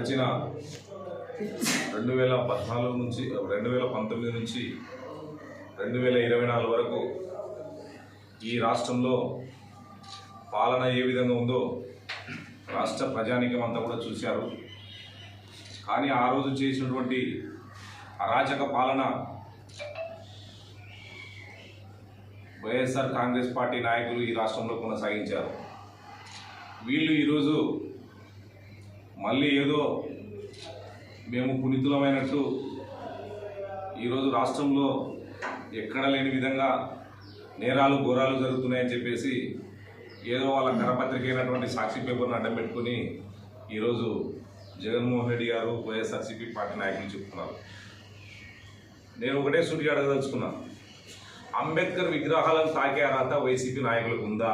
గడిచిన రెండు వేల పద్నాలుగు నుంచి రెండు వేల పంతొమ్మిది నుంచి రెండు వేల ఇరవై నాలుగు వరకు ఈ రాష్ట్రంలో పాలన ఏ విధంగా ఉందో రాష్ట్ర ప్రజానికం అంతా కూడా చూశారు. కానీ ఆ రోజు చేసినటువంటి అరాచక పాలన వైఎస్ఆర్ కాంగ్రెస్ పార్టీ నాయకులు ఈ రాష్ట్రంలో కొనసాగించారు. వీళ్ళు ఈరోజు మళ్ళీ ఏదో మేము పునీతులమైనట్టు ఈరోజు రాష్ట్రంలో ఎక్కడ లేని విధంగా నేరాలు ఘోరాలు జరుగుతున్నాయని చెప్పేసి ఏదో వాళ్ళ కరపత్రిక అయినటువంటి సాక్షి పేపర్ను అడ్డం పెట్టుకుని ఈరోజు జగన్మోహన్ రెడ్డి గారు వైఎస్ఆర్సీపీ పార్టీ నాయకులు చెప్తున్నారు. నేను ఒకటే సూటిగా అడగదలుచుకున్నాను అంబేద్కర్ విగ్రహాలను తాకే అర్హత వైసీపీ నాయకులకు ఉందా?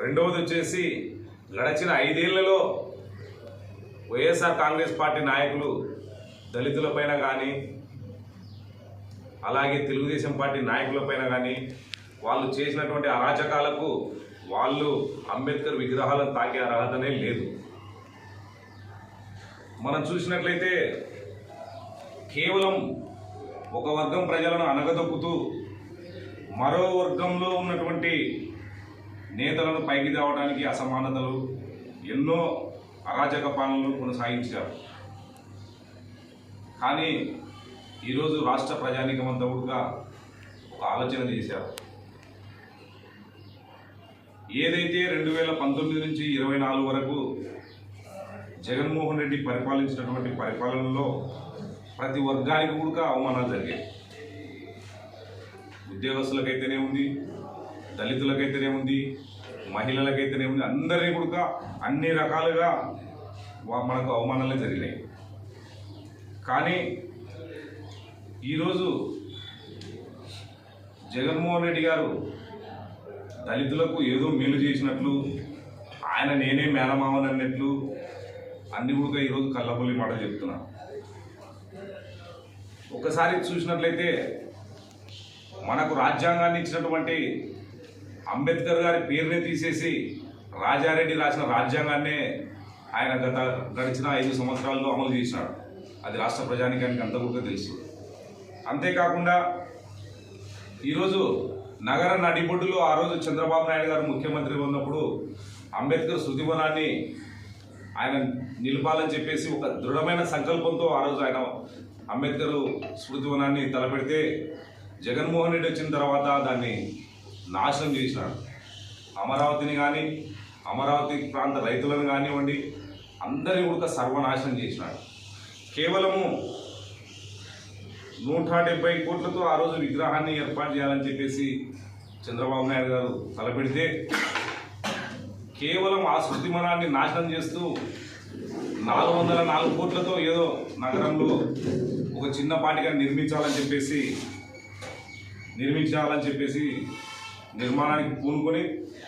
రెండవది వచ్చేసి గడచిన ఐదేళ్ళలో వైఎస్ఆర్ కాంగ్రెస్ పార్టీ నాయకులు దళితులపైన కానీ అలాగే తెలుగుదేశం పార్టీ నాయకులపైన కానీ వాళ్ళు చేసినటువంటి అరాచకాలకు వాళ్ళు అంబేద్కర్ విగ్రహాలను తాకే అర్హతనే లేదు. మనం చూసినట్లయితే కేవలం ఒక వర్గం ప్రజలను అనగదొక్కుతూ మరో వర్గంలో ఉన్నటువంటి నేతలను పైకి తేవడానికి అసమానతలు ఎన్నో అరాచక పాలనలు కొనసాగించారు. కానీ ఈరోజు రాష్ట్ర ప్రజానీకమంతా కూడా ఒక ఆలోచన చేశారు. ఏదైతే రెండు వేల పంతొమ్మిది నుంచి ఇరవై నాలుగు వరకు జగన్మోహన్ రెడ్డి పరిపాలించినటువంటి పరిపాలనలో ప్రతి వర్గానికి కూడా అవమానాలు జరిగాయి. ఉద్యోగస్తులకైతేనే ఉంది దళితులకైతేనేముంది మహిళలకైతేనేముంది అందరినీ కూడా అన్ని రకాలుగా మనకు అవమానాలే జరిగినాయి. కానీ ఈరోజు జగన్మోహన్ రెడ్డి గారు దళితులకు ఏదో మేలు చేసినట్లు ఆయన నేనే మేనమావని అన్నట్లు అన్ని కూడా ఈరోజు కళ్ళబొల్లి మాటలు చెప్తున్నా. ఒకసారి చూసినట్లయితే మనకు రాజ్యాంగాన్ని ఇచ్చినటువంటి అంబేద్కర్ గారి పేరునే తీసేసి రాజారెడ్డి రాసిన రాజ్యాంగాన్నే ఆయన గత గడిచిన ఐదు సంవత్సరాల్లో అమలు చేసినాడు అది రాష్ట్ర ప్రజానికానికి అంత కూడా తెలుసు. అంతేకాకుండా ఈరోజు నగర నడిబొడ్డులో ఆ రోజు చంద్రబాబు నాయుడు గారు ముఖ్యమంత్రి ఉన్నప్పుడు అంబేద్కర్ శృతివనాన్ని ఆయన నిలపాలని చెప్పేసి ఒక దృఢమైన సంకల్పంతో ఆ రోజు ఆయన అంబేద్కర్ స్మృతివనాన్ని తలపెడితే జగన్మోహన్ రెడ్డి వచ్చిన తర్వాత దాన్ని నాశనం చేసినాడు. అమరావతిని కానీ అమరావతి ప్రాంత రైతులను కానివ్వండి అందరి కూడా సర్వనాశనం చేసినాడు. కేవలము నూట డెబ్బై కోట్లతో ఆ రోజు విగ్రహాన్ని ఏర్పాటు చేయాలని చెప్పేసి చంద్రబాబు నాయుడు గారు తలపెడితే కేవలం ఆ శృతిమనాన్ని నాశనం చేస్తూ నాలుగు వందల నాలుగు కోట్లతో ఏదో నగరంలో ఒక చిన్నపాటిగా నిర్మించాలని చెప్పేసి నిర్మించాలని చెప్పేసి నిర్మాణానికి పూనుకొని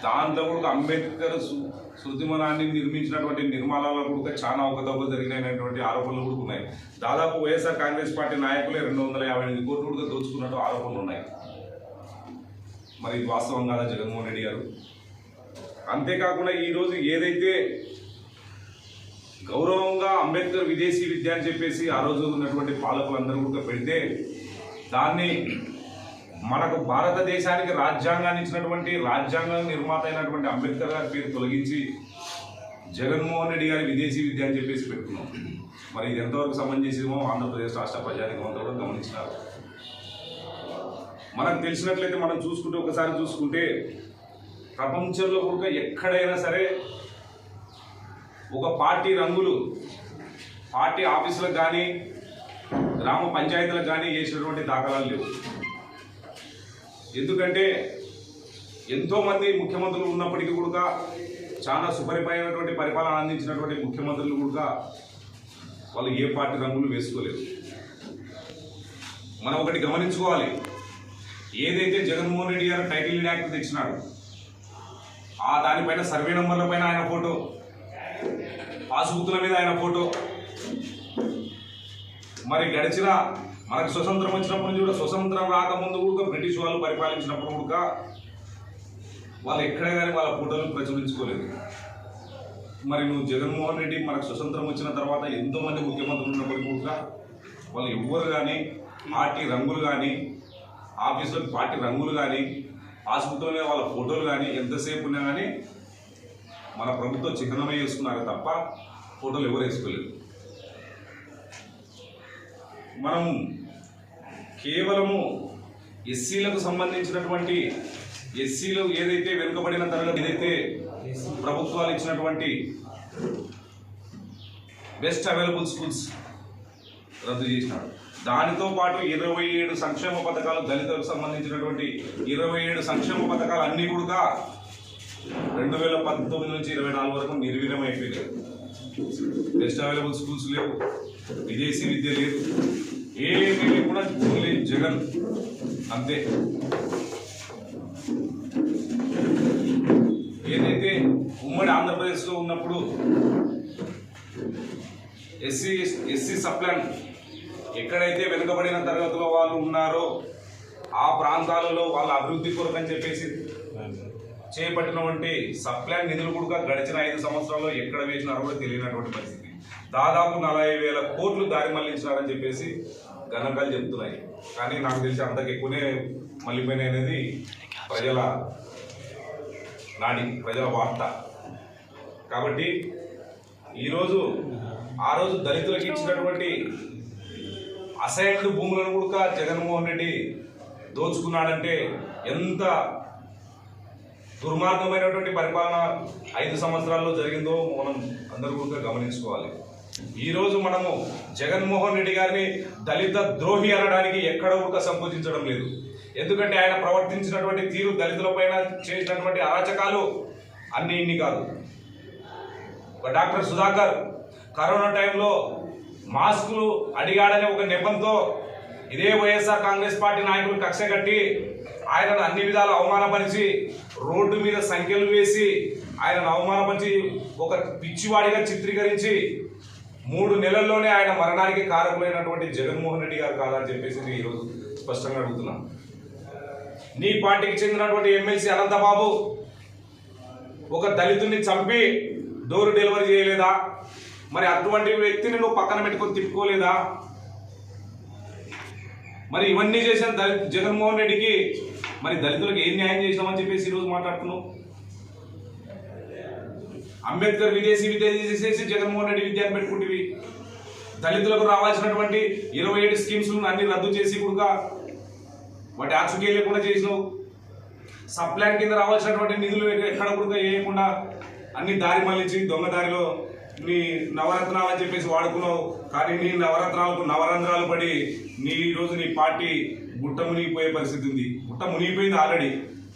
దాంట్లో కూడా అంబేద్కర్ సు- శృతిమనాన్ని నిర్మించినటువంటి నిర్మాణాల్లో కూడా చాలా అవకతవకలు జరిగినటువంటి ఆరోపణలు కూడా ఉన్నాయి. దాదాపు వైఎస్ఆర్ కాంగ్రెస్ పార్టీ నాయకులే రెండు వందల యాభై ఎనిమిది కోట్లు కూడా దోచుకున్నట్టు ఆరోపణలు ఉన్నాయి. మరి వాస్తవం కాదా జగన్మోహన్ రెడ్డి గారు? అంతేకాకుండా ఈరోజు ఏదైతే గౌరవంగా అంబేద్కర్ విదేశీ విద్య అని చెప్పేసి ఆ రోజు ఉన్నటువంటి పాలకులందరూ కూడా పెడితే దాన్ని మనకు భారతదేశానికి రాజ్యాంగాన్ని ఇచ్చినటువంటి రాజ్యాంగ నిర్మాత అయినటువంటి అంబేద్కర్ గారి పేరు తొలగించి జగన్మోహన్ రెడ్డి గారి విదేశీ విద్య అని చెప్పేసి పెట్టుకున్నాం. మరి ఇది ఎంతవరకు సమంజసమో ఆంధ్రప్రదేశ్ రాష్ట్ర ప్రజానికం అంతా కూడా గమనించినారు. మనకు తెలిసినట్లయితే మనం చూసుకుంటే ఒకసారి చూసుకుంటే ప్రపంచంలో కూడా ఎక్కడైనా సరే ఒక పార్టీ రంగులు పార్టీ ఆఫీసులకు కానీ గ్రామ పంచాయతీలకు కానీ చేసినటువంటి దాఖలాలు లేవు. ఎందుకంటే ఎంతోమంది ముఖ్యమంత్రులు ఉన్నప్పటికీ కూడా చాలా సుపరిపాలైనటువంటి పరిపాలన అందించినటువంటి ముఖ్యమంత్రులు కూడా వాళ్ళు ఏ పార్టీ రంగులు వేసుకోలేదు. మనం ఒకటి గమనించుకోవాలి. ఏదైతే జగన్మోహన్ రెడ్డి గారు టైటిల్ యాక్ట్ తెచ్చినాడు ఆ దానిపైన సర్వే నెంబర్ల పైన ఆయన ఫోటో పాసుబుక్ల మీద ఆయన ఫోటో మరి గడిచిన మనకు స్వతంత్రం వచ్చినప్పటి నుంచి కూడా స్వతంత్రం రాకముందు కూడా బ్రిటిష్ వాళ్ళు పరిపాలించినప్పుడు కూడా వాళ్ళు ఎక్కడ కానీ వాళ్ళ ఫోటోలు ప్రచురించుకోలేదు. మరి నువ్వు జగన్మోహన్ రెడ్డి మనకు స్వతంత్రం వచ్చిన తర్వాత ఎంతోమంది ముఖ్యమంత్రులు ఉన్నప్పటికీ కూడా వాళ్ళు ఎవ్వరు కానీ పార్టీ రంగులు కానీ ఆఫీసులో పార్టీ రంగులు కానీ ఆసుపత్రిలో వాళ్ళ ఫోటోలు కానీ ఎంతసేపు ఉన్నా కానీ మన ప్రభుత్వం చిహ్నమే వేసుకున్నారు తప్ప ఫోటోలు ఎవరు వేసుకోలేదు. మనం కేవలము ఎస్సీలకు సంబంధించినటువంటి ఎస్సీలు ఏదైతే వెనుకబడిన తరగతి ఏదైతే ప్రభుత్వాలు ఇచ్చినటువంటి బెస్ట్ అవైలబుల్ స్కూల్స్ రద్దు చేసినాడు. దానితో పాటు ఇరవై ఏడు సంక్షేమ పథకాలు దళితులకు సంబంధించినటువంటి ఇరవై ఏడు సంక్షేమ పథకాలు అన్నీ కూడా రెండు వేల పంతొమ్మిది నుంచి ఇరవై నాలుగు వరకు నిర్వీర్యం అయిపోయాయి బెస్ట్ అవైలబుల్ స్కూల్స్ లేవు. విదేశీ విద్య లేదు. ఏమీ కూడా ఓన్లీ జగన్. అంతే. ఏదైతే ఉమ్మడి ఆంధ్రప్రదేశ్లో ఉన్నప్పుడు ఎస్సీ ఎస్సీ సప్లాన్ ఎక్కడైతే వెనుకబడిన తరగతిలో వాళ్ళు ఉన్నారో ఆ ప్రాంతాలలో వాళ్ళ అభివృద్ధి కొరకని అని చెప్పేసి చేపట్టినటువంటి సప్లాన్ నిధులు కూడా గడిచిన ఐదు సంవత్సరాల్లో ఎక్కడ వేసినారో కూడా తెలియనటువంటి పరిస్థితి. దాదాపు నలభై వేల కోట్లు దారి మళ్ళించినారని చెప్పేసి గణకాలు చెప్తున్నాయి. కానీ నాకు తెలిసి అంతకు ఎక్కువనే మళ్ళీపోయినాయి అనేది ప్రజల నాడి ప్రజల వార్త. కాబట్టి ఈరోజు ఆ రోజు దళితులకు ఇచ్చినటువంటి అసైన్డ్ భూములను కూడా జగన్మోహన్ రెడ్డి దోచుకున్నాడంటే ఎంత దుర్మార్గమైనటువంటి పరిపాలన ఐదు సంవత్సరాల్లో జరిగిందో మనం అందరూ కూడా గమనించుకోవాలి. ఈరోజు మనము జగన్మోహన్ రెడ్డి గారిని దళిత ద్రోహి అనడానికి ఎక్కడ కూడా సంకోచించడం లేదు. ఎందుకంటే ఆయన ప్రవర్తించినటువంటి తీరు దళితులపైన చేసినటువంటి అరాచకాలు అన్ని ఇన్ని కాదు. డాక్టర్ సుధాకర్ కరోనా టైంలో మాస్కులు అడిగాడనే ఒక నెపంతో ఇదే వైఎస్ఆర్ కాంగ్రెస్ పార్టీ నాయకులు కక్ష కట్టి ఆయనను అన్ని విధాలు అవమానపరిచి రోడ్డు మీద సంఖ్యలు వేసి ఆయనను అవమానపరిచి ఒక పిచ్చివాడిగా చిత్రీకరించి మూడు నెలల్లోనే ఆయన మరణానికి కారకులైనటువంటి జగన్మోహన్ రెడ్డి గారు కాదని చెప్పేసి నేను ఈరోజు స్పష్టంగా అడుగుతున్నాను నీ పార్టీకి చెందినటువంటి ఎమ్మెల్సీ అనంతబాబు ఒక దళితుడిని చంపి డోర్ డెలివరీ చేయలేదా? మరి అటువంటి వ్యక్తిని నువ్వు పక్కన పెట్టుకొని తిప్పుకోలేదా? మరి ఇవన్నీ చేసిన దళిత జగన్మోహన్ రెడ్డికి. మరి దళితులకు ఏం న్యాయం చేసినామని చెప్పేసి ఈరోజు మాట్లాడుతున్నాం. అంబేద్కర్ విదేశీ విద్య చేసేసి జగన్మోహన్ రెడ్డి విద్యాన్ని పెట్టుకుంటేవి దళితులకు రావాల్సినటువంటి ఇరవై ఏడు స్కీమ్స్ అన్ని రద్దు చేసి కూడా వాటి ఆచూకీ లేకుండా చేసినావు. సప్లాన్ కింద రావాల్సినటువంటి నిధులు ఎక్కడ కూడా వేయకుండా అన్ని దారి మళ్ళించి దొంగ దారిలో నీ నవరత్నాలు అని చెప్పేసి వాడుకున్నావు. కానీ నీ నవరత్నాలకు నవరంధ్రాలు పడి నీ ఈరోజు నీ పార్టీ గుట్ట మునిగిపోయే పరిస్థితి ఉంది. గుట్ట మునిగిపోయింది ఆల్రెడీ.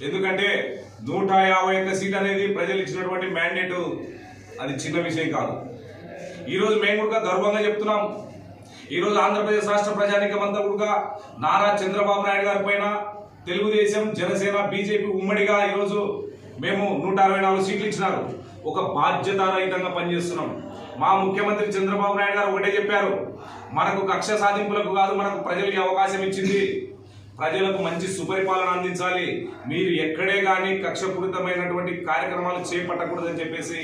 ఎందుకంటే నూట యాభై ఒక్క సీట్ అనేది ప్రజలు ఇచ్చినటువంటి మ్యాండేట్. అది చిన్న విషయం కాదు. ఈరోజు మేము కూడా గర్వంగా చెప్తున్నాం. ఈరోజు ఆంధ్రప్రదేశ్ రాష్ట్ర ప్రజానికం అంతా కూడా నారా చంద్రబాబు నాయుడు గారి పైన తెలుగుదేశం జనసేన బీజేపీ ఉమ్మడిగా ఈరోజు మేము నూట అరవై నాలుగు సీట్లు ఇచ్చినారు. ఒక బాధ్యతారహితంగా పనిచేస్తున్నాం. మా ముఖ్యమంత్రి చంద్రబాబు నాయుడు గారు ఒకటే చెప్పారు. మనకు కక్ష సాధింపులకు కాదు మనకు ప్రజలకి అవకాశం ఇచ్చింది. ప్రజలకు మంచి సుపరిపాలన అందించాలి. మీరు ఎక్కడే కానీ కక్షపూరితమైనటువంటి కార్యక్రమాలు చేపట్టకూడదని చెప్పేసి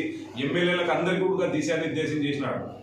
ఎమ్మెల్యేలకు అందరికీ కూడా దిశానిర్దేశం చేసినాడు